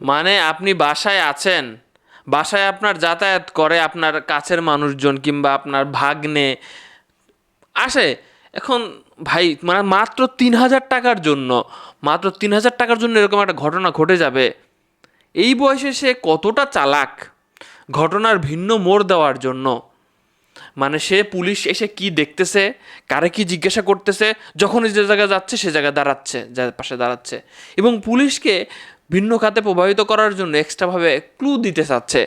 মানে আপনি বাসায় আছেন, বাসায় আপনার যাতায়াত করে আপনার কাছের মানুষজন কিংবা আপনার ভাগ্নে আসে। এখন ভাই মানে মাত্র তিন হাজার টাকার জন্য, মাত্র তিন হাজার টাকার জন্য এরকম একটা ঘটনা ঘটে যাবে। এই বয়সে সে কতটা চালাক, ঘটনার ভিন্ন মোড় দেওয়ার জন্য। মানে সে পুলিশ এসে কি দেখতেছে, কারে কি জিজ্ঞাসা করতেছে যখন যে জায়গায় যাচ্ছে সে জায়গায় দাঁড়াচ্ছে যার পাশে দাঁড়াচ্ছে। এবং পুলিশকে ভিন্ন খাতে প্রভাবিত করার জন্য এক্সট্রাভাবে ক্লু দিতে চাচ্ছে।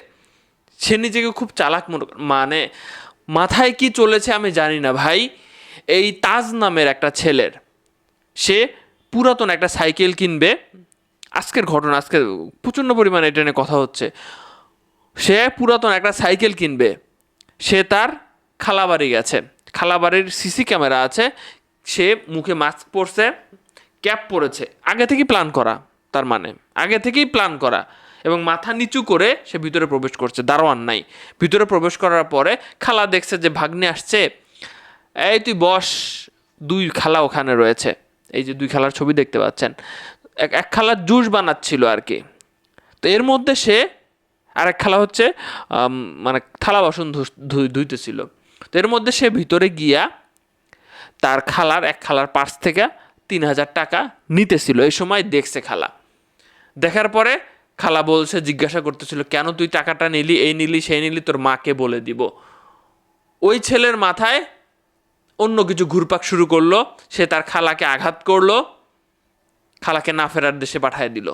সে নিজেকে খুব চালাক মনে মাথায় কি চলেছে আমি জানি না ভাই। এই তাজ নামের একটা ছেলের। সে পুরাতন একটা সাইকেল কিনবে। আজকের ঘটনা, আজকে প্রচণ্ড পরিমাণে এটা নিয়ে কথা হচ্ছে। সে পুরাতন একটা সাইকেল কিনবে। সে তার খালাবাড়ি গেছে। খালাবাড়ির সিসি ক্যামেরা আছে। সে মুখে মাস্ক পরছে, ক্যাপ পরেছে। আগে থেকেই প্ল্যান করা, তার মানে। আগে থেকেই প্ল্যান করা। এবং মাথা নিচু করে সে ভিতরে প্রবেশ করছে, দারোয়ান নাই। ভিতরে প্রবেশ করার পরে খালা দেখছে যে ভাগ্নে আসছে। এই তুই বস, দুই খালা ওখানে রয়েছে। এই যে দুই খালার ছবি দেখতে পাচ্ছেন। এক এক খালার জুস বানাচ্ছিল আর কি। তো এর মধ্যে সে আরেক খালা হচ্ছে মানে থালা বাসন ধুইতেছিল। তো এর মধ্যে সে ভিতরে গিয়া তার খালার, এক খালার পার্স থেকে তিন হাজার টাকা নিতেছিল। এই সময় দেখছে খালা। দেখার পরে খালা বলছে, জিজ্ঞাসা করতেছিল, কেন তুই টাকাটা নিলি? এই নিলি, সেই নিলি, তোর মাকে বলে দিব। ওই ছেলের মাথায় অন্য কিছু ঘুরপাক শুরু করল। সে তার খালাকে আঘাত করল, খালাকে না ফেরার দেশে পাঠিয়ে দিল।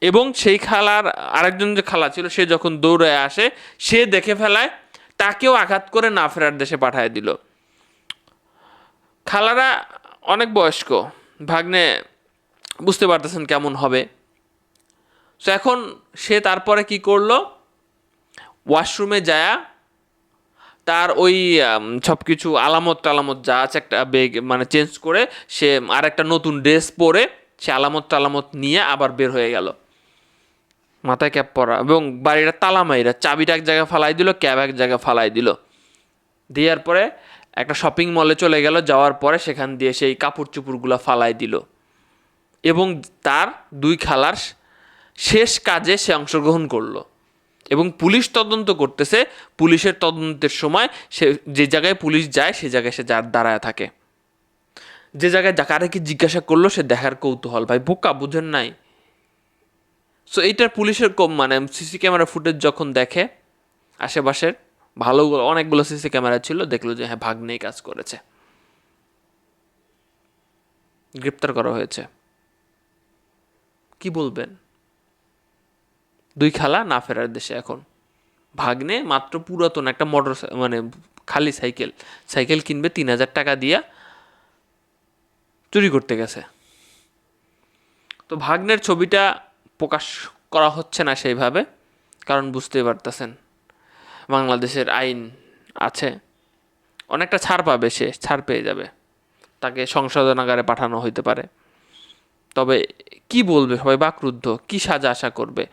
এবং সেই খালার আরেকজন যে খালা ছিল, সে যখন দৌড়ে আসে, সে দেখে ফেলায়, তাকেও আঘাত করে না ফেরার দেশে পাঠিয়ে দিল। খালারা অনেক বয়স্ক, ভাগ্নে বুঝতে পারতেছেন কেমন হবে। তো এখন সে তারপরে কি করল? ওয়াশরুমে যায় তার ওই সব কিছু আলামত টালামত যা আছে একটা বেগ মানে চেঞ্জ করে সে আর একটা নতুন ড্রেস পরে সে আলামত টালামত নিয়ে আবার বের হয়ে গেল। মাথায় ক্যাপ পরা এবং বাড়িটা তালা মাইরা চাবিটা এক জায়গায় ফালাই দিল ক্যাব এক জায়গায় ফালাই দিল। দেওয়ার পরে একটা শপিং মলে চলে গেল, যাওয়ার পরে সেখান দিয়ে সেই কাপড় চুপুরগুলো ফালাই দিল। এবং তার দুই খালার শেষ কাজে সে অংশগ্রহণ করল। এবং পুলিশ তদন্ত করতেছে। পুলিশের তদন্তের সময় সে যে জায়গায় পুলিশ যায়, সে জায়গায় সে যার দাঁড়ায় থাকে। যে জায়গায় যা- কারে কি জিজ্ঞাসা করল, সে দেখার কৌতূহল। ভাই, বোকা বুঝেন নাই। সো এইটার পুলিশের কম মানে সিসি ক্যামেরা ফুটেজ যখন দেখে, আশেপাশের ভালো অনেকগুলো সিসি ক্যামেরা ছিল, দেখল যে হ্যাঁ ভাগ্নেই কাজ করেছে। গ্রেপ্তার করা হয়েছে। কি বলবেন? দুই খালা না ফেরার দেশে এখন। ভাগ্নে মাত্র পুরাতন একটা মোটর মানে খালি সাইকেল সাইকেল কিনবে তিন হাজার টাকা দিয়া চুরি করতে গেছে। তো ভাগ্নের ছবিটা প্রকাশ করা হচ্ছে না সেইভাবে, কারণ বুঝতেই পারতেছেন, বাংলাদেশের আইন আছে। অনেকটা ছাড় পাবে সে, ছাড় পেয়ে যাবে। তাকে সংশোধনাগারে পাঠানো হইতে পারে। তবে কি বলবে? সবাই বাকরুদ্ধ। কি সাজা আশা করবে?